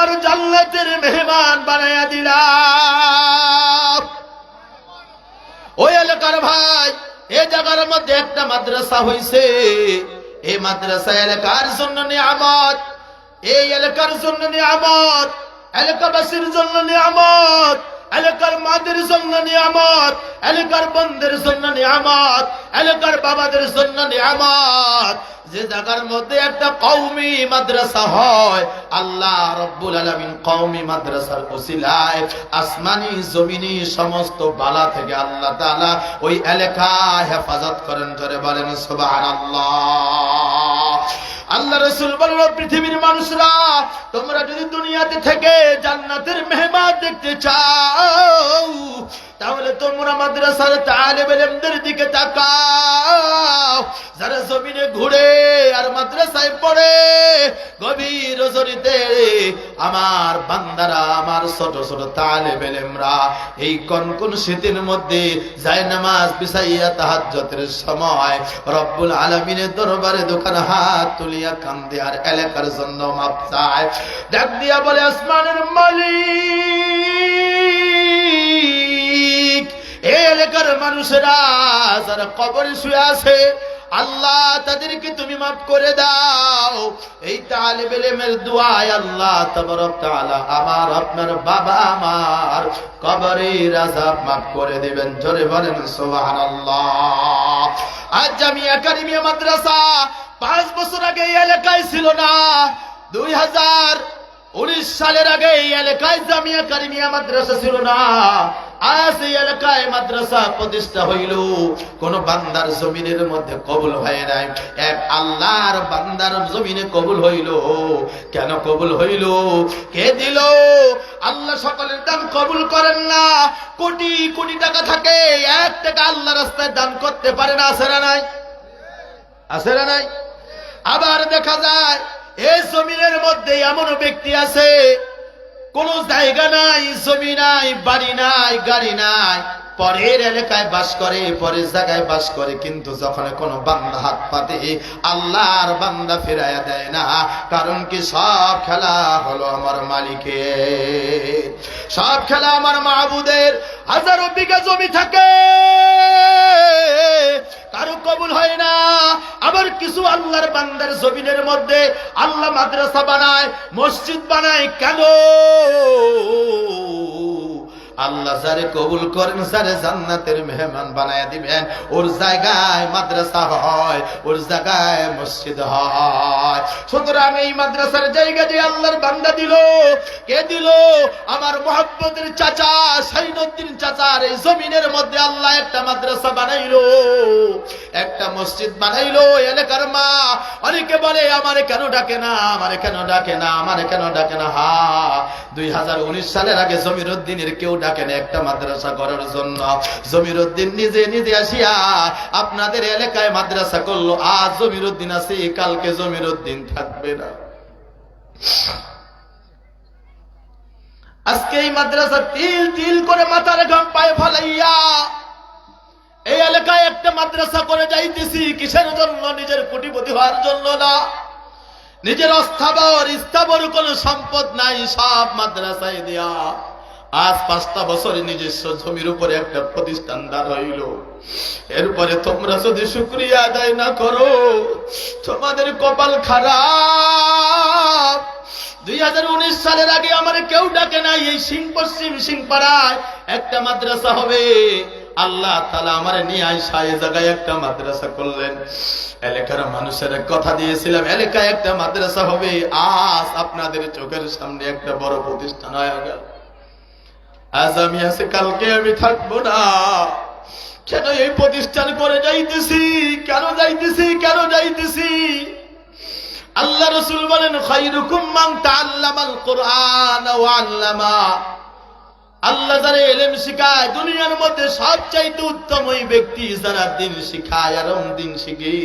আমার জান্নাতের মেহমান বানাইয়া দিলাম। ওই এলাকার ভাই এই জায়গার মধ্যে একটা মাদ্রাসা হইছে। এই মাদ্রাসা এলাকার জন্য নিয়ামত, এই এলাকার জন্য নিয়ামত, এলাকাবাসীর জন্য নিয়ামত, এলাকার মাদের জন্য নিয়ামত, এলাকার বন্ধের জন্য নিয়ামত, এলাকার বাবাদের জন্য নিয়ামত। যে জায়গার মধ্যে একটা কৌমি মাদ্রাসা হয়, আল্লাহ রব্বুল আলামিন কৌমি মাদ্রাসার ওসিলায় আসমানি, জমিনি সমস্ত বালা থেকে আল্লাহ তাআলা ওই এলাকা হেফাজত করেন ধরে বলেন সুবহানাল্লাহ। আল্লাহ রসুল বলল পৃথিবীর মানুষরা, তোমরা যদি দুনিয়াতে থেকে জান্নাতের মেহমান দেখতে চাও তাহলে তোমরা মাদ্রাসার তালেব ইলমদের দিকে তাকাও। যারা জমিনে ঘুরে আর মাদ্রাসায় পড়ে, গভীর রজনীতে আমার বান্দারা, আমার ছোট ছোট তালেব ইলমরা এই কনকন শীতের মধ্যে যায় নামাজ বিছাইয়া তাহাজ্জুদের সময় রব্বুল আলামিনের দরবারে দোকান হাত তুলিয়া কান্দে আর এলাকার জন্য মাপ চায়। ডাক দিয়া বলে, আসমানের মালিক! এই এলাকার মানুষেরা যারা কবরে শুয়ে আছে, আল্লাহ তাদেরকে তুমি মাফ করে দাও। এই তালেব ইলমের দুআয় আল্লাহ তাআলা আমার, আপনার বাবা আমার কবরের আযাব মাফ করে দিবেন। জোরে বলেন, সুবহানাল্লাহ। আজ জামিয়া কারিমিয়া মাদ্রাসা পাঁচ বছর আগে এই এলাকায় ছিল না। দুই হাজার উনিশ সালের আগে এই এলাকায় জামিয়া কারিমিয়া মাদ্রাসা ছিল না। আজ এই এলাকায় প্রতিষ্ঠা হইল। কোন বান্দার জমিনের মধ্যে কবুল হয় নাই। এক আল্লাহর বান্দার জমিনে কবুল হইল। কেন কবুল হইল? কে দিল? আল্লাহ সকলের দান কবুল করেন না। কোটি কোটি টাকা থাকে, এক টাকা আল্লাহ রাস্তায় দান করতে পারে না আসে না নাই? আছে নাই? আবার দেখা যায় এই জমিনের মধ্যে এমন ব্যক্তি আছে কোন জায়গা নাই, জমি নাই, বাড়ি নাই, গাড়ি নাই। পরের এলাকায় বাস করে, পরের জায়গায় বাস করে, কিন্তু যখন কোনো বান্দা হাত পাতে, আল্লাহর বান্দা ফেরাইয়া দেয় না। কারণ কি সব খেলা হলো আমার মালিকের, সব খেলা আমার মাহবুদের হাজারো বিঘা জমি থাকে। কারও কবুল হয় না। আবার কিছু আল্লাহর বান্দার জমিনের মধ্যে আল্লাহ মাদ্রাসা বানায়, মসজিদ বানায়। কেন? আল্লাহ যারে কবুল করেন, যারে জান্নাতের মেহমান বানায় দিবেন, ওর জায়গায় মাদ্রাসা হয়, ওর জায়গায় মসজিদ হয়। সুতরাং এই মাদ্রাসার জায়গা যে আল্লাহর বান্দা দিল, কে দিল? আমার মোহাম্মদের চাচা সাইনুদ্দিন চাচার এই জমিনের মধ্যে আল্লাহ একটা মাদ্রাসা বানাইলো, একটা মসজিদ বানাইলো। এলাকার মা অনেকে বলে, আমার কেন ডাকে না, আমার কেন ডাকে না, আমার কেন ডাকে না? হা, দুই হাজার উনিশ সালের আগে জমির উদ্দিনের কেউ ডাকে না একটা মাদ্রাসা করার জন্য? জমির উদ্দিন নিজে নিজে আসিয়া আপনাদের এলাকায় মাদ্রাসা করল। আজ জমির উদ্দিন আছে, কালকে জমির উদ্দিন থাকবে না। আজকে এই মাদ্রাসা তিল তিল করে মাথার ঘাম পায়ে ফলাইয়া এই এলাকায় একটা মাদ্রাসা করে যাইতেছি, কিসের জন্য? নিজের কোটিপতি হওয়ার জন্য না। নিজের অস্থাবর, স্থাবর কোন সম্পদ নাই, সব মাদ্রাসায় দেয়া। আজ পাঁচটা বছরে নিজস্ব জমির উপরে একটা প্রতিষ্ঠান দাঁড় হইল। এরপরে তোমরা যদি শুক্রিয়া আদায় না করো, তোমাদের কপাল খারাপ। দুই হাজার উনিশ সালের আগে আমার কেউ ডাকে নাই, এই সিং পশ্চিম সিং পাড়ায় একটা মাদ্রাসা হবে। আল্লাহ তালা আমার নিয়ে আইসা এই জায়গায় একটা মাদ্রাসা করলেন। এলাকার মানুষের কথা দিয়েছিলাম, এলাকায় একটা মাদ্রাসা হবে। আজ আপনাদের চোখের সামনে একটা বড় প্রতিষ্ঠান হয়ে গেল। আজ আমি আছে, কালকে আমি থাকব না। কেন এই প্রতিষ্ঠান করে যাইতেছি? কেন যাইতেছি? কেন যাইতেছি? আল্লাহ রসুল বলেন আল্লাহ যারা এলেম শিখায়, দুনিয়ার মধ্যে সবচাইতে উত্তম ওই ব্যক্তি যারা দিন শিখায় আর দিন শিখে।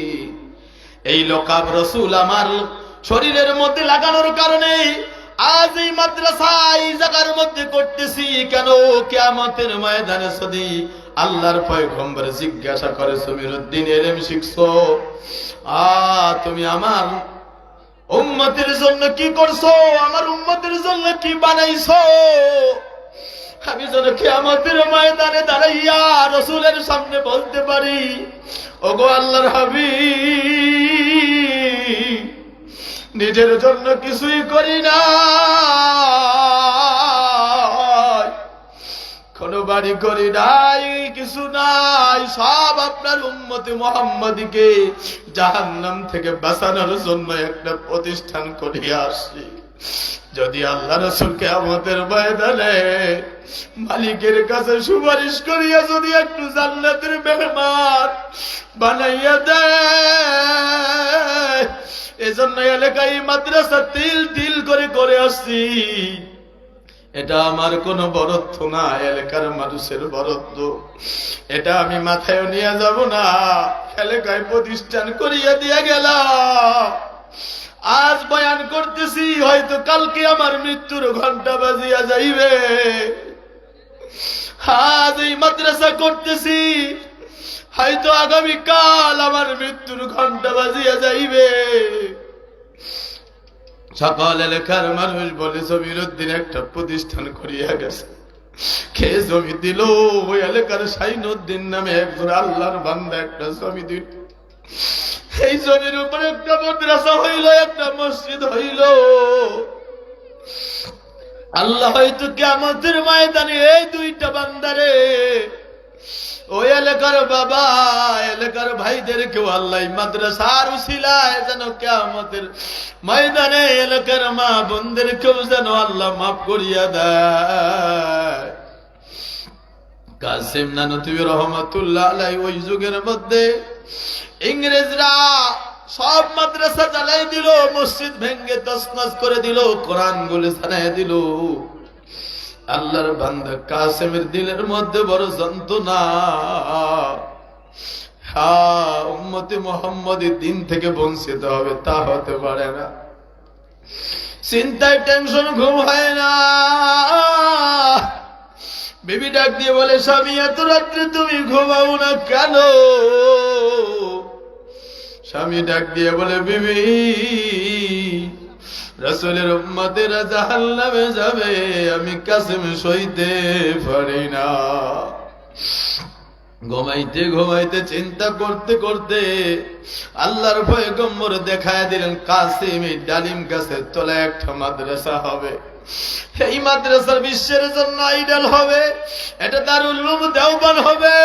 এই লোকাব রসুল আমার শরীরের মধ্যে লাগানোর কারণে আজ এই মাদ্রাসা এই জায়গার মধ্যে করতেছি কেন? কেয়ামতের ময়দানে সদি আল্লাহর পয়গম্বর জিজ্ঞাসা করে সমীর উদ্দিন এলেম শিখছো? আ, তুমি আমার উম্মতের জন্য কি করছ? আমার উম্মতের জন্য কি বানাইছো? আমি যেন আমাদের ময়দানে দাঁড়াইয়া রসুলের সামনে বলতে পারি, ওগো আল্লাহর হাবি নিজের জন্য কিছুই করি না কোনো বাড়ি করি নাই, কিছু নাই। সব আপনার উম্মতি মোহাম্মদীকে জাহান্নাম থেকে বাঁচানোর জন্য একটা প্রতিষ্ঠান করিয়া আসছি। যদি আল্লাহ রসুলকে আমাদের ময়দানে মালিকের কাছে সুপারিশ করিয়া যদি একটু জান্নাতের মেহমান বানাইয়া দেয় এজন্য এলাকায় মাদ্রাসা তিল তিল করে করে আসছি। এটা আমার কোনো বরত্ব না, এলাকার মানুষের বরত্ব। এটা আমি মাথায় নিয়ে যাব না, এলাকায় প্রতিষ্ঠান করিয়া দিয়ে গেলাম। আজ বয়ান করতেছি, হয়তো কালকে আমার মৃত্যুর ঘণ্টা বাজিয়া যাইবে। আজ এই মাদ্রাসা করতেছি হয়তো আগামী কাল আমার মৃত্যুর ঘণ্টা বাজিয়া যাইবে। সকল এলাকার মানুষ বলে, জমির একটা প্রতিষ্ঠান করিয়া গেছে। কে জমি দিল? ওই এলাকার সাইনুদ্দিন নামে একজন আল্লাহর বান্দা একটা জমি দিল। এই জমির উপরে একটা মাদ্রাসা হইল, একটা মসজিদ হইল। আল্লাহ হয়তো কেমতের ময়দানে এই দুইটা বান্দারে ওই এলাকার বাবা, এলাকার ভাইদের কেউ আল্লাহ মাদ্রাসার উশিলায় যেন কেমতের ময়দানে এলাকার মা বোনদের কেউ যেন আল্লাহ মাফ করিয়া দেয়। কাসিম নানতুবি রহমতুল্লাহ আলাই ওই যুগের মধ্যে ইংরেজরা সব মাদ্রাসা জ্বালাই দিল, মসজিদ ভেঙ্গে তসনস করে দিল কোরআন গুলি ছাড়াই দিল। আল্লাহর বান্দা কাসেমের দিলের মধ্যে বড় যন্ত্রণা। হা উম্মতি মোহাম্মদের দিন থেকে বঞ্চিত হবে, তা হতে পারে না। চিন্তায় টেনশন, ঘুম হয় না। বিবি ডাক দিয়ে বলে, স্বামী, এত রাত্রে তুমি ঘুমাও না কেন? স্বামী ডাক দিয়ে বলে, বিবি রসুলের উম্মতেরা জাহান্নামে যাবে, আমি কাসেম সইতে পারি না। ঘুমাইতে ঘুমাইতে চিন্তা করতে করতে আল্লাহর ভয়ে গম্বর দেখায় দিলেন, কাসিম এই ডালিম গাছের তলায় একটা মাদ্রাসা হবে। এই মাদ্রাসার বিশ্বের জন্য আইডল হবে, এটা দারুল উলুম দেওবান হবে।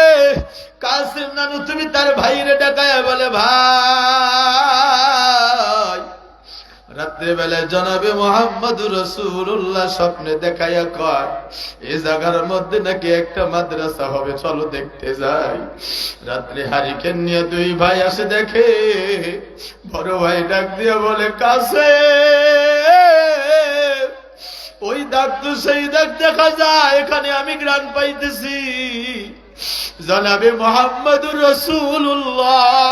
কাসিম নানু, তুমি তার ভাইরে ডাকায় বলে, ভাই রাত্রে বেলায় জনাবে মোহাম্মদ রসুল্লাহ স্বপ্নে দেখাইয়া কয় এই জায়গার মধ্যে নাকি একটা মাদ্রাসা হবে, চলো দেখতে যাই। রাত্রে হারিকেন নিয়ে দুই ভাই আসে দেখে, বড় ভাই ডাক দিয়ে বলে, কাছে! ওই দাগ তো সেই দাগ দেখা যায়, এখানে আমি গ্রান পাইতেছি। জনাবে মোহাম্মদুর রসুল্লাহ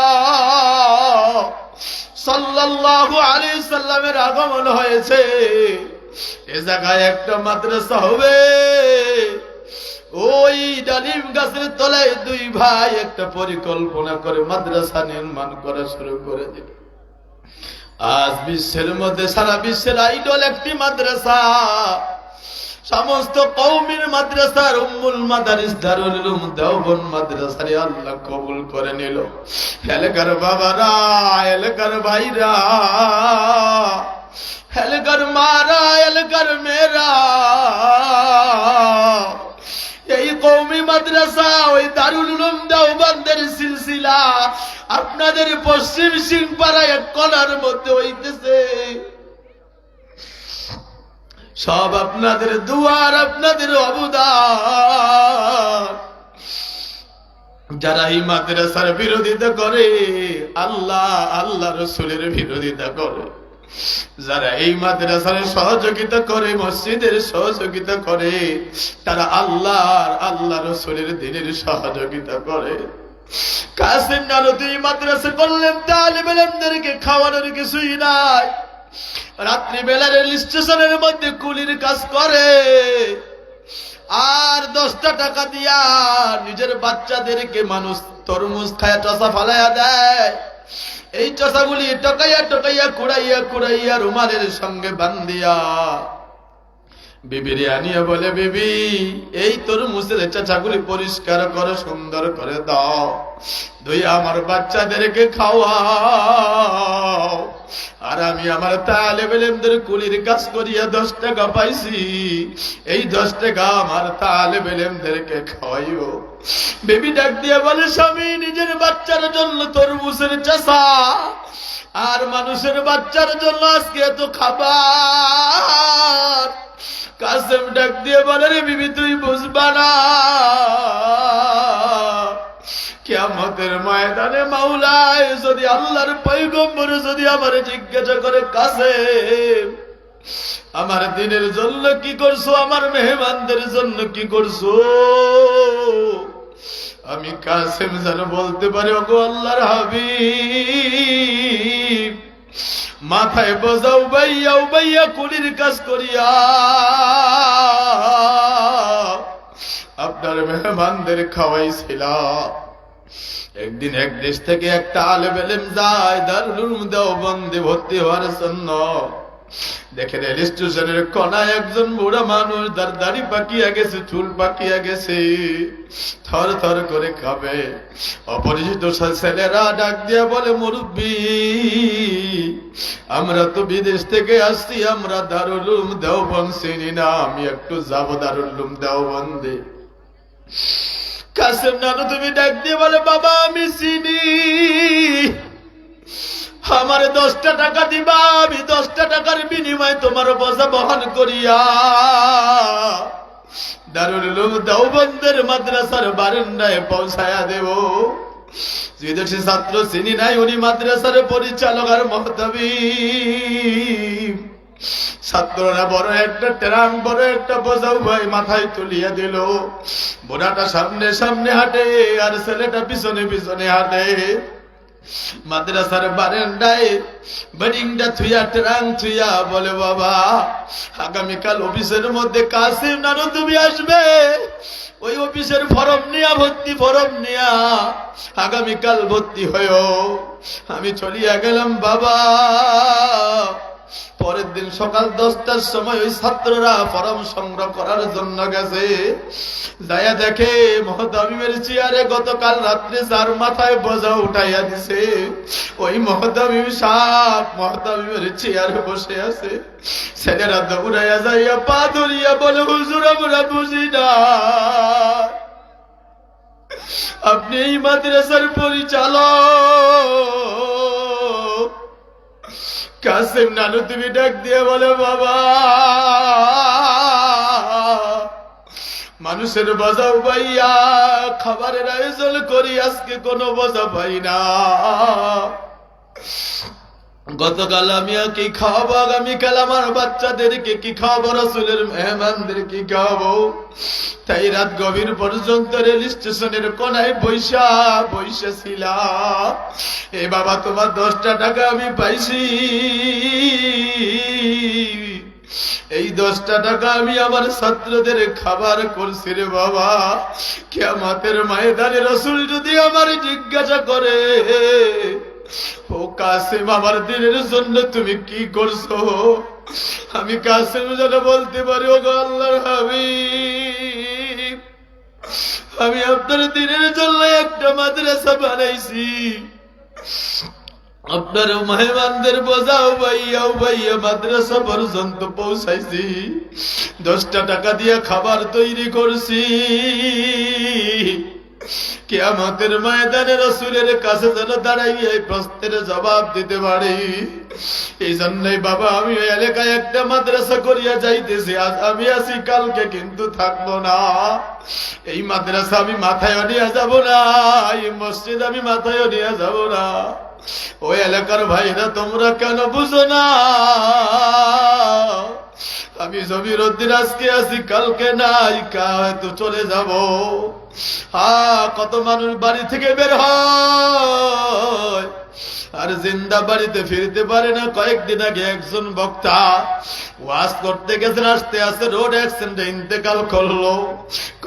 সাল্লাল্লাহু আলাইহি সাল্লামের আগমন হয়েছে। এ জায়গায় একটা মাদ্রাসা হবে। ওই ডালিম গাছের তলায় দুই ভাই একটা পরিকল্পনা করে মাদ্রাসা নির্মাণ করা শুরু করে দিল। আজ বিশ্বের মধ্যে, সারা বিশ্বের আইডল একটি মাদ্রাসা। সমস্ত কৌমির মাদ্রাসার উম্মুল মাদারিস দারুল উলুম দেওবন মাদ্রাসারে আল্লাহ কবুল করে নিল। এলাকার বাবারা এলাকার ভাইরা এলাকার মারা এলাকার মেয়েরা, এই কৌমি মাদ্রাসা, ওই দারুল উলুম দেওবন্দের সিলসিলা আপনাদের পশ্চিম সিংপাড়া এক কলার মধ্যে হইতেছে। সব আপনাদের দুয়ার, আপনাদের অবদান। যারা এই মাদ্রাসার বিরোধিতা করে, আল্লাহ আল্লাহ রসুলের বিরোধিতা করে। যারা এই মাদ্রাসার সহযোগিতা করে, মসজিদের সহযোগিতা করে, তারা আল্লাহর, আল্লাহ রসুলের দিনের সহযোগিতা করে। কাসিম নালো তুই মাদ্রাসা করলেন তাহলে বেলেমদেরকে খাওয়ানোর কিছুই নাই। রাত্রি বেলা রেল স্টেশনের মধ্যে কুলির কাজ করে। আর দশটা টাকা দিয়া নিজের বাচ্চাদেরকে মানুষ তরমুজ খায় টসা ফালাইয়া দেয়। এই চষাগুলি টকাইয়া টকাইয়া কুড়াইয়া কুড়াইয়া রুমালের সঙ্গে বান্দিয়া বিবিরে আনিয়া বলে, বিবি, এই তোর মুসের চাচাগুলি পরিষ্কার করে, সুন্দর করে দাও। দুই আমার বাচ্চাদেরকে খাওয়াও। আর আমি আমার তালে বেলেমদের কুলির কাজ করিয়া দশ টাকা পাইছি। এই দশ টাকা আমার তালে বেলেমদেরকে খাওয়াইও। বেবি ডাক দিয়ে বলে, স্বামী, নিজের বাচ্চার জন্য তরমুজের চাষা। আর মানুষের বাচ্চার জন্য আজকে এত খাবার। কাসেম ডাক দিয়ে বলে, রে বিবি, তুই বুঝবা না। কেমতের ময়দানে মাওলায়, যদি আল্লাহর পৈগম্বর যদি আমার জিজ্ঞাসা করে কাছে আমার দিনের জন্য কি করছ? আমার মেহমানদের জন্য কি করছ? আমি কাসেম যেন বলতে পারি, ওগো আল্লাহর হাবিব, মাথায় বোঝাও বাইয়া বাইয়া কুলির কাজ করিয়া। আপনার মেহমানদের খাওয়াইছিলাম। একদিন এক দেশ থেকে একটা আলে বেলেম যায়, দারুল দেও বন্দে ভর্তি হওয়ার জন্য। দেখে রেল স্টেশনের কনায় একজন বুড়া মানুষ, তার দাড়ি পাকিয়া গেছে, চুল পাকিয়া গেছে। থর থর করে খাবে। অপরিচিত ছেলেরা ডাক দিয়া বলে, মুরব্বী, আমরা তো বিদেশ থেকে আসছি, আমরা দারুলুম দেওবন চিনি না, আমি একটু যাব দারুলুম দেওবন্দে। কাসেম নানু, তুমি ডাক দিয়ে বলে, বাবা, আমি চিনি। আমার দশটা টাকা দিবা, আমি দশটা টাকার বিনিময়ে তোমার বোঝা বহন করিয়া দারুল দেওবন্দের মাদ্রাসার বারান্দায় পৌঁছায়া দেব। বিদেশি ছাত্র চিনি নাই, উনি মাদ্রাসার পরিচালক আর ছাত্ররা বড় একটা ট্রাম বড় একটা বোঝাও ভাই মাথায় তুলিয়া দিল। বোনাটা সামনে সামনে হাঁটে, আর ছেলেটা পিছনে পিছনে হাঁটে। মাদ্রাসার বারান্দায় বেডিংটা থুইয়া ট্রাং থুইয়া বলে, বাবা, আগামীকাল অফিসের মধ্যে কাসিম নানু তুমি আসবে। ওই অফিসের ফরম নিয়া, ভর্তি ফরম নিয়া, আগামীকাল ভর্তি হয়েও। আমি চলিয়া গেলাম, বাবা। পরের দিন সকাল দশটার সময় ওই ছাত্ররা ফরম সংগ্রহ করার জন্য গেছে। যায়া দেখে মহতামিমের চেয়ারে গতকাল রাত্রে যার মাথায় বোঝা উঠাইয়া দিছে, ওই মহতামিম সাপ। মহতামিমের চেয়ারে বসে আছে। ছেলেরা দৌড়াইয়া যাইয়া পা ধরিয়া বলে, হুজুর, আমরা বুঝি না। আপনি এই মাদ্রাসার পরিচালক। কাসিম নানু তুমি ডাক দিয়ে বলে, বাবা, মানুষের বাজাও পাইয়া খাবারের আয়োজন করি, আজকে কোনো বাজা পাই না। গতকাল আমি কি খাওয়াবো? আগামীকাল আমার বাচ্চাদেরকে কি খাওয়াবো? রসুলের মেহমানদের কি খাওয়াবো? তাই রাত গভীর পর্যন্ত রেল স্টেশনের কোনায় বৈশা বৈশা ছিলাম। এ বাবা, তোমার দশটা টাকা আমি পাইছি। এই দশটা টাকা আমি আমার ছাত্রদের খাবার করছি রে বাবা। কেমাতের ময়দানে রসুল যদি আমার জিজ্ঞাসা করে ও কাসিম, আমার দিনের জন্য তুমি কি করছ? আমি কাসিম যেন বলতে পারি, ও আল্লাহর হাবিব, আমি আপনার দিনের জন্য একটা মাদ্রাসা বানাইছি। আপনার মেহমানদের বোঝাও ভাইয়াও ভাইয়া মাদ্রাসা পর্যন্ত পৌঁছাইছি। দশটা টাকা দিয়ে খাবার তৈরি করছি। কেয়ামতের ময়দানে রসুলের কাছে যেন দাঁড়াই এই প্রশ্নের জবাব দিতে পারি। এই জন্যই বাবা, আমি এলাকায় একটা মাদ্রাসা করিয়া যাইতেছি। আজ আমি আছি, কালকে কিন্তু থাকব না। এই মাদ্রাসা আমি মাথায় নিয়ে যাব না, এই মসজিদ আমি মাথায় নিয়ে যাব না। ওই এলাকার ভাইরা তোমরা কেন বুঝো না? আমি জমির উদ্দিন আজকে আছি, কালকে নাই হয়তো চলে যাব। হা, কত মানুষ বাড়ি থেকে বের হয়। আর জিন্দা বাড়িতে ফিরতে পারে না। কয়েকদিন আগে একজন বক্তা ওয়াজ করতে গেছেন, আসতে আসতে রোড অ্যাক্সিডেন্টে ইন্তেকাল করল।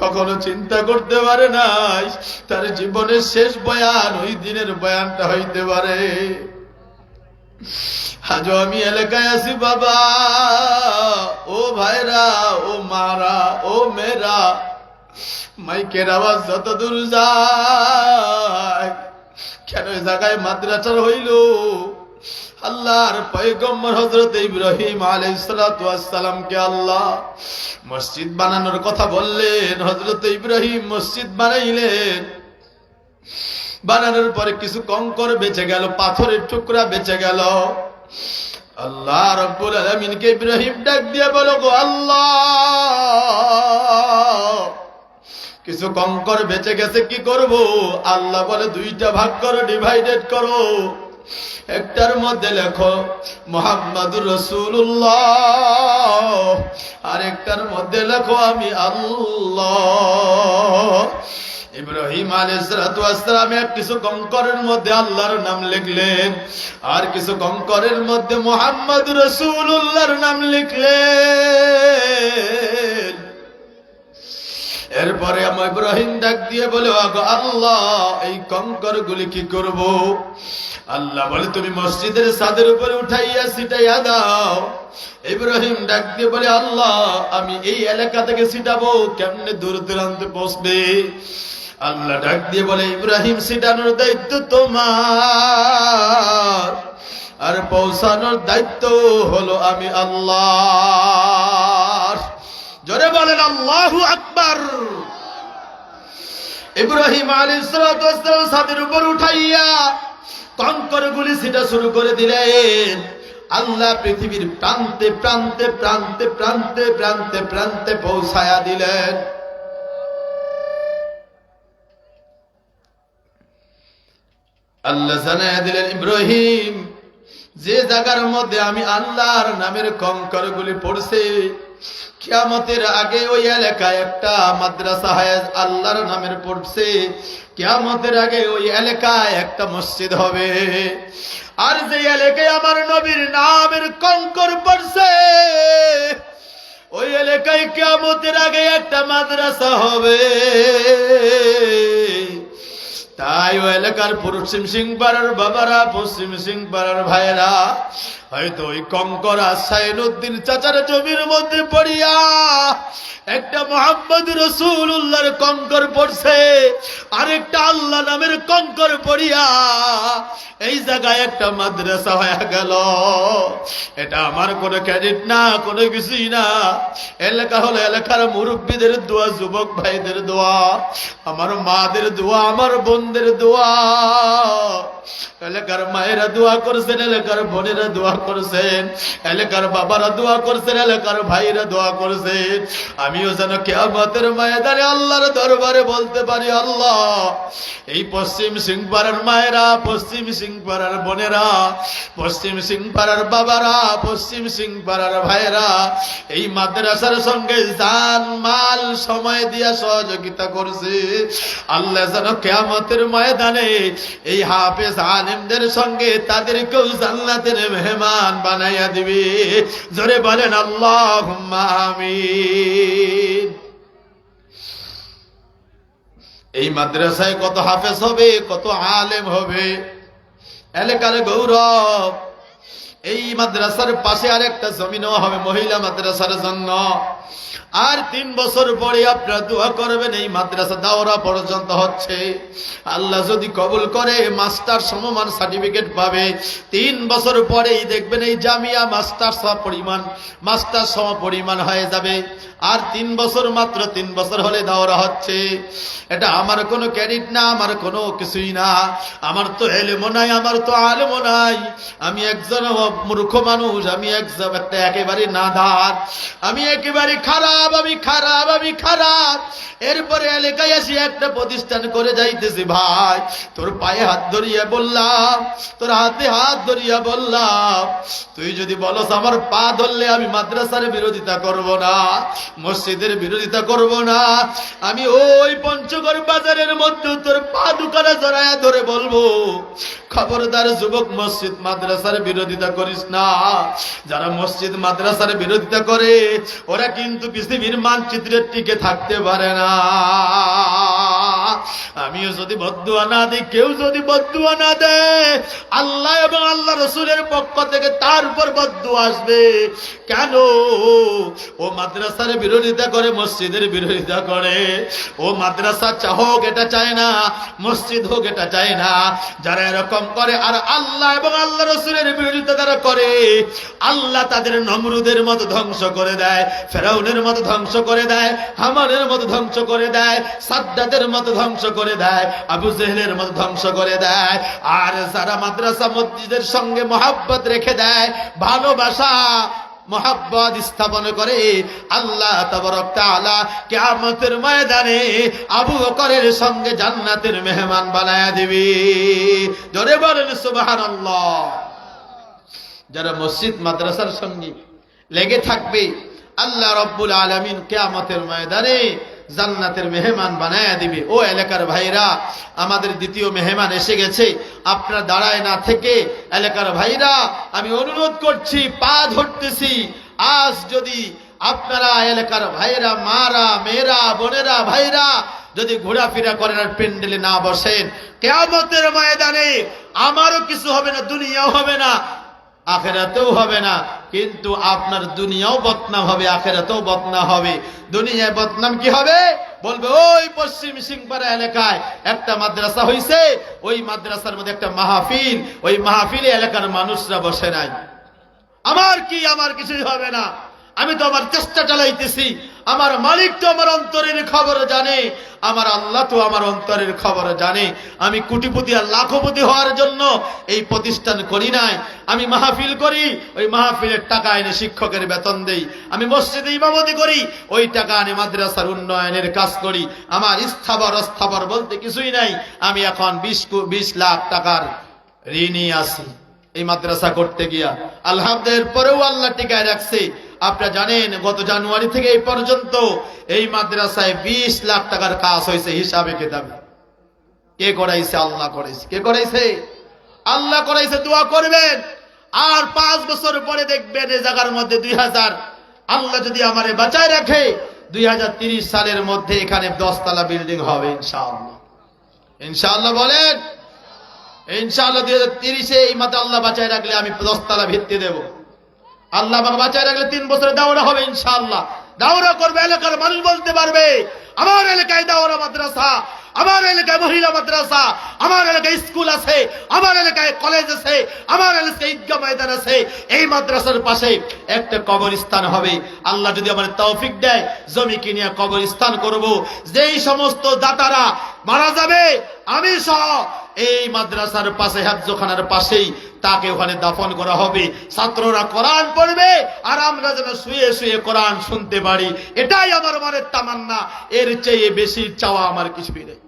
কখনো চিন্তা করতে পারে নাই, তার জীবনের শেষ বয়ান, ওই দিনের বয়ানটা হইতে পারে। আজও আমি এলাকায় আছি, বাবা। ও ভাইরা, ও মারা, ও মেয়েরা, মাইকের আওয়াজ যত দূর যায়। কেন জায়গায় মাদ্রাসার হইল? আল্লাহর পয়গম্বর হজরত ইব্রাহিম আলাইসালামকে আল্লাহ মসজিদ বানানোর কথা বললেন হজরত ইব্রাহিম মসজিদ বানাইলেন। বানানোর পরে কিছু কঙ্কর বেঁচে গেল, পাথরের টুকরা বেঁচে গেল। আল্লাহ রব্বুল আলমিনকে ইব্রাহিম ডাক দিয়ে বলো গো আল্লাহ। কিছু কঙ্কর বেঁচে গেছে কি করব? আল্লাহ বলে দুইটা ভাগ করো ডিভাইডেড করো। একটার মধ্যে লেখো, মোহাম্মদুর রসুল্লাহ আর একটার মধ্যে লেখো, আমি আল্লাহ ইব্রাহিম আলাইসালাম কিছু কঙ্করের মধ্যে আল্লাহর নাম লিখলেন, আর কিছু কঙ্করের মধ্যে মোহাম্মদ রসুল্লাহর নাম লিখলেন। এরপরে আমার ইব্রাহিম ডাক দিয়ে বলে "ওগো আল্লাহ, এই কঙ্কর গুলি কি করব? আল্লাহ বলে, তুমি মসজিদের ছাদের উপরে উঠাইয়া ছিটাইয়া দাও। ইব্রাহিম ডাক দিয়ে বলে, আল্লাহ, আমি এই এলাকা থেকে ছিটাবো, কেমনে দূর দূরান্তে বসবে? আল্লাহ ডাক দিয়ে বলে, ইব্রাহিম সিটানোর দায়িত্ব তোমার। আর পৌঁছানোর দায়িত্ব হলো আমি আল্লাহ। জোরে বলেন, আল্লাহু আকবার। ইব্রাহিম আলাইহিস সালাম ছাদের উপর উঠাইয়া কঙ্কর গুলি সেটা শুরু করে দিলেন। আল্লাহ পৃথিবীর প্রান্তে প্রান্তে প্রান্তে প্রান্তে প্রান্তে প্রান্তে পৌঁছায়া দিলেন। আল্লাহ জানায়া দিলেন, ইব্রাহিম, যে জায়গার মধ্যে আমি আল্লাহর নামের কঙ্কর গুলি পড়ছে কিয়ামতের আগে ওই এলাকায় একটা মাদ্রাসা হায়াজ আল্লাহর নামের পড়ছে। কিয়ামতের আগে ওই এলাকায় একটা মসজিদ হবে। আর যে এলাকায় আমার নবীর নামের কঙ্কর পড়ছে, ওই এলাকায় কিয়ামতের আগে একটা মাদ্রাসা হবে। তাই ও এলাকার পশ্চিম সিং পাড়ার বাবারা, পশ্চিম সিং পাড়ার ভাইয়েরা হয়তো ওই কঙ্কর আসাইন উদ্দিন চাচার জমির মধ্যে পড়িয়া একটা মোহাম্মদ রসুল উল্লাহর কঙ্কর পড়ছে, আরেকটা আল্লাহ নামের কঙ্কর পড়িয়া এই জায়গায় একটা মাদ্রাসা হয়ে গেল। এটা আমার কোনো ক্রেডিট না, কোনো কিছুই না। এলাকা হলো এলাকার মুরব্বীদের দোয়া, যুবক ভাইদের দোয়া, আমার মাদের দোয়া, আমার বোনদের দোয়া। এলাকার মায়েরা দোয়া করছেন, এলাকার বোনেরা দোয়া করছেন। এলাকার বাবারা দোয়া করছেন, এলাকার ভাইরা দোয়া করছেন। আমিও যেন কেয়ামতের ময়দানে আল্লাহর দরবারে বলতে পারি, আল্লাহ, এই পশ্চিম সিংপাড়ার মায়েরা, পশ্চিম সিংপাড়ার বোনেরা, পশ্চিম সিংপাড়ার বাবারা, পশ্চিম সিংপাড়ার ভাইয়েরা, এই মাদ্রাসার সঙ্গে জান মাল সময় দিয়া সহযোগিতা করছে। আল্লাহ যেন কেয়ামতের ময়দানে এই হাফেজ আলেমদের সঙ্গে তাদেরকেও জান্নাতের মেহমান বানাইয়া দিবে। জোরে বলেন আল্লাহ আমিন। এই মাদ্রাসায় কত হাফেজ হবে, কত আলেম হবে। এলাকার গৌরব, এই মাদ্রাসার পাশে আরেকটা জমিনও হবে মহিলা মাদ্রাসার জন্য। আর তিন বছর পরে আপনারা দোয়া করবেন, এই মাদ্রাসা দাওরা পর্যন্ত হচ্ছে। আল্লাহ যদি কবুল করে, মাস্টার সমমান সার্টিফিকেট পাবে। তিন বছর পরেই দেখবেন এই জামিয়া মাস্টার সম পরিমাণ, মাস্টার সম পরিমাণ হয়ে যাবে। আর তিন বছর মাত্র, তিন বছর হলে দাওরা হচ্ছে। এটা আমার কোনো ক্যারিট না, আমার কোনো কিছুই না। আমার তো এলেমো নাই, আমার তো আলেমো নাই। আমি একজন মূর্খ মানুষ, আমি একজন একটা একেবারে নাদার। আমি একেবারে খারাপ। খারাপ, আমি খারাপ আমি খারাপ। এরপরে এলাকায় আসি একটা প্রতিষ্ঠান করে যাইতেছি, ভাই। তোর পায়ে হাত ধরিয়া বললাম, তোর হাতে হাত ধরিয়া বললাম, তুই যদি বলস আমার পা ধরলে আমি মাদ্রাসার বিরোধিতা করব না, মসজিদের বিরোধিতা করব না, আমি ওই পঞ্চগড় বাজারের মধ্যে তোর পা দোকানে জড়ায়া ধরে বলব, খবরদার যুবক মসজিদ মাদ্রাসার বিরোধিতা করিস না, যারা মসজিদ মাদ্রাসার বিরোধিতা করে, ওরা কিন্তু পৃথিবীর মানচিত্রের টিকে থাকতে পারে না। আমিও যদি বদুয়া না দিই, কেউ যদি বদুয়া না দেয়, আল্লাহ এবং আল্লাহ রসুলের পক্ষ থেকে তার উপর বদুয়া আসবে। কেন? ও মাদ্রাসার বিরোধিতা করে, মসজিদের বিরোধিতা করে। ও মাদ্রাসা চাহক এটা চায় না, মসজিদ হোক এটা চায় না। যারা এরকম করে, আর আল্লাহ এবং আল্লাহ রসুলের বিরোধিতা তারা করে। আল্লাহ তাদের নমরুদের মতো ধ্বংস করে দেয়, ফেরাউনের মতো ধ্বংস করে দেয় হামানের মতো ধ্বংস করে দেয়, সাদ্দাদের মতো ধ্বংস করে দেয়, আবু জেহেলের মতো ধ্বংস করে দেয়, আর যারা মাদ্রাসা মসজিদের সঙ্গে মহাব্বত রেখে দেয়, ভালোবাসা, মহাব্বত স্থাপন করে আল্লাহ তাআলা কিয়ামতের ময়দানে আবু বকরের সঙ্গে জান্নাতের মেহমান বানায়া দিবে। জোরে বলেন সুবহানাল্লাহ। যারা মসজিদ, মাদ্রাসার সঙ্গে লেগে থাকবে, আল্লাহ রব্বুল আলমিন কেয়ামতের ময়দানে জান্নাতের মেহমান বানায়া দিবে। ও এলাকার ভাইরা, আমাদের দ্বিতীয় মেহমান এসে গেছে। আপনার দাঁড়ায় না থেকে এলাকার ভাইরা, আমি অনুরোধ করছি, পা ধরতেছি। আজ যদি আপনারা এলাকার ভাইরা মারা, মেয়েরা, বোনেরা, ভাইরা যদি ঘোরাফেরা করেন আর পেন্ডেলে না বসেন, কেয়ামতের ময়দানে আমারও কিছু হবে না, দুনিয়াও হবে না। আখেরাতেও হবে না, কিন্তু আপনার দুনিয়াও বদনাম হবে, আখেরাতেও বদনাম হবে। দুনিয়ায় বদনাম কি হবে? বলবে, ওই পশ্চিম সিংপাড়া এলাকায় একটা মাদ্রাসা হইছে, ওই মাদ্রাসার মধ্যে একটা মাহফিল, ওই মাহফিলে এলাকার মানুষরা বসে নাই। আমার কি, আমার কিছুই হবে না। আমি তো আমার চেষ্টা চালাইতেছি আমার মালিক তো আমার অন্তরের খবর জানে, আমার আল্লাহ তো আমার অন্তরের খবর জানে। আমি কোটিপতি আর লাখপতি হওয়ার জন্য এই প্রতিষ্ঠান করি নাই। আমি মাহফিল করি, ওই মাহফিলের টাকা এনে শিক্ষকের বেতন দেই। আমি মসজিদে ইমামতি করি, ওই টাকা এনে মাদ্রাসার উন্নয়নের কাজ করি। আমার স্থাবর অস্থাবর বলতে কিছুই নাই। আমি এখন বিশ বিশ লাখ টাকার ঋণই আছি। এই মাদ্রাসা করতে গিয়া। আলহামদের পরেও আল্লাহ টিকায় রাখছে। আপনারা জানেন, গত জানুয়ারি থেকে এই পর্যন্ত এই মাদ্রাসায় বিশ লাখ টাকার কাজ হয়েছে হিসাবে কেতাবে। কে করাইছে? আল্লাহ করাইছে। কে করাইছে? আল্লাহ করাইছে, দোয়া করবেন। আর পাঁচ বছর পরে দেখবেন এই জায়গার মধ্যে দুই হাজার, আল্লাহ যদি আমারে বাঁচায় রাখে, দুই হাজার সালের মধ্যে এখানে দশতলা বিল্ডিং হবে ইনশাআল্লাহ। ইনশাআল্লাহ বলেন? ইনশাআল্লাহ দুই হাজার তিরিশে এই মাথা আল্লাহ বাঁচায় রাখলে আমি দশতলা ভিত্তি দেব। আল্লাহ আমাকে বাঁচায় রাখলে তিন বছরে দাওরা হবে, ইনশাআল্লাহ। দাওরা করবে, এলাকার মানুষ বলতে পারবে, আমার এলাকায় দাওরা মাদ্রাসা, আমার এলাকায় মহিলা মাদ্রাসা, আমার এলাকায় স্কুল আছে, আমার এলাকায় কলেজ আছে, আমার এলাকায় ঈদগাহ ময়দান আছে। এই মাদ্রাসার পাশে একটা কবরস্থান হবে। আল্লাহ যদি আমার তৌফিক দেয়, জমি কিনিয়া কবরস্থান করব। যেই সমস্ত দাতারা মারা যাবে, আমি সহ এই মাদ্রাসার পাশে, হাফজোখানার পাশেই তাকে ওখানে দাফন করা হবে। ছাত্ররা কোরআন পড়বে আর আমরা যেন শুয়ে শুয়ে কোরআন শুনতে পারি। এটাই আমার মনের তামান্না। এর চেয়ে বেশি চাওয়া আমার কিছুই নেই।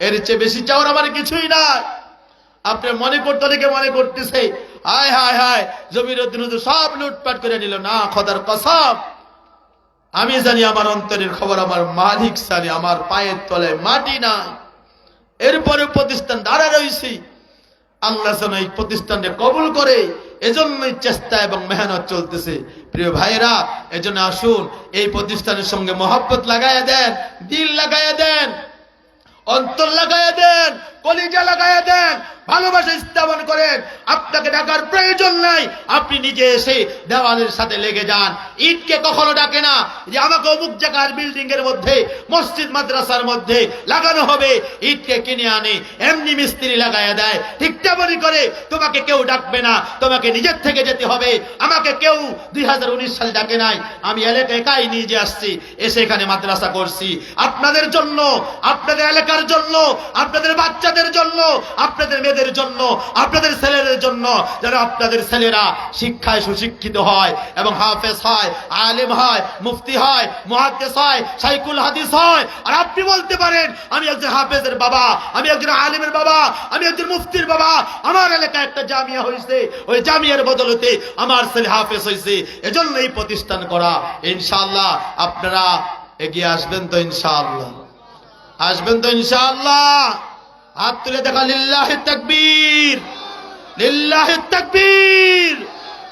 এর চেয়ে বেশি চাওয়ার আমার কিছুই নাই। আপনি মনে করতে অনেকে মনে করতেছে, হায় হায় হায় জমির সব লুটপাট করে নিল। না, খদার কসম, আমি জানি আমার অন্তরের খবর আমার মালিক জানি, আমার পায়ের তলায় মাটি নাই। এরপরে প্রতিষ্ঠান দাঁড়া রয়েছি। আল্লাহ যেন এই প্রতিষ্ঠানকে কবুল করে, এজন্যই চেষ্টা এবং মেহনত চলতেছে। প্রিয় ভাইরা এজন্য আসুন, এই প্রতিষ্ঠানের সঙ্গে মহব্বত লাগাইয়া দেন, দিল লাগাইয়া দেন, অন্তর লাগাইয়া দেন কলিজা লাগাইয়া দেন, ভালোবাসা স্থাপন করেন। আপনাকে ডাকার প্রয়োজন নাই, আপনি নিজে এসে দেওয়ালের সাথে লেগে যান। ঈদকে কখনো ডাকে না যে আমাকে অমুক জায়গার বিল্ডিং এর মধ্যে, মসজিদ, মাদ্রাসার মধ্যে লাগানো হবে ঈদকে কিনে আনে, এমনি মিস্ত্রি লাগাইয়া দেয়। ঠিক তেমনি করে তোমাকে কেউ ডাকবে না, তোমাকে নিজের থেকে যেতে হবে। আমাকে কেউ দুই সাল ডাকে নাই। আমি এলাকা একাই নিজে আসছি, এসে এখানে মাদ্রাসা করছি। আপনাদের জন্য, আপনাদের এলাকার জন্য, আপনাদের বাচ্চাদের আপনাদের জন্য, আপনাদের মেয়েদের জন্য, আপনাদের ছেলেদের জন্য যেন আপনাদের ছেলেরা শিক্ষায় সুশিক্ষিত হয় এবং হাফেজ হয়, আলেম হয়, মুফতি হয়, মুহাদ্দিস হয়, সাইকুল হাদিস হয়। আর আপনি বলতে পারেন, আমি একজন হাফেজের বাবা, আমি একজন আলেমের বাবা, আমি একজন মুফতির বাবা, আমার এলাকায় একটা জামিয়া হয়েছে ওই জামিয়ার বদলতে আমার ছেলে হাফেজ হয়েছে এজন্য এই প্রতিষ্ঠান করা। ইনশাআল্লাহ আপনারা এগিয়ে আসবেন তো ইনশাআল্লাহ। আসবেন তো ইনশাআল্লাহ। হাত তুলে দেখা লিল্লাহি তাকবীর লিল্লাহি তাকবীর।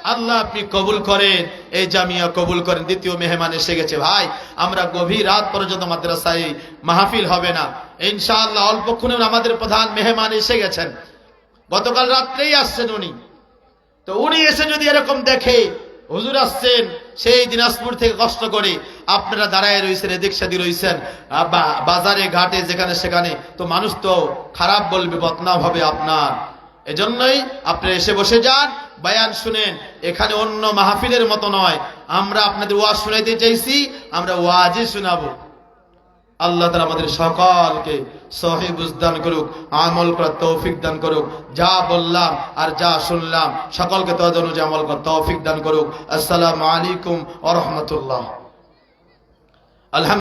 আল্লাহ আপনি কবুল করেন, এই জামিয়া কবুল করেন, দ্বিতীয় মেহমান এসে গেছে। ভাই, আমরা গভীর রাত পর্যন্ত মাদ্রাসায় মাহফিল হবে না। ইনশাআল্লাহ অল্পক্ষণে আমাদের প্রধান মেহমান এসে গেছেন। গতকাল রাত্রেই আসছেন উনি। তো উনি এসে যদি এরকম দেখে, হুজুর আসছেন, সেই দিনাজপুর থেকে কষ্ট করে আপনারা দাঁড়ায় রয়েছেন এদিক সেদিক রয়েছেন বাজারে, ঘাটে, যেখানে সেখানে, তো মানুষ তো খারাপ বলবে, বদনাম হবে আপনার। এজন্যই আপনি এসে বসে যান, বায়ান শুনেন, এখানে অন্য মাহফিলের মতো নয়। আমরা আপনাদের ওয়াজ শুনাইতে চাইছি, আমরা ওয়াজই শোনাবো। আল্লাহ তালা আমাদের সকলকে সহি বুঝদান করুক, আমল করার তৌফিক দান করুক। যা বললাম আর যা শুনলাম, সকলকে তদ অনুযায়ী আমল করার তৌফিক দান করুক। আসসালামু আলাইকুম আ রহমতুল্লাহ। الحمد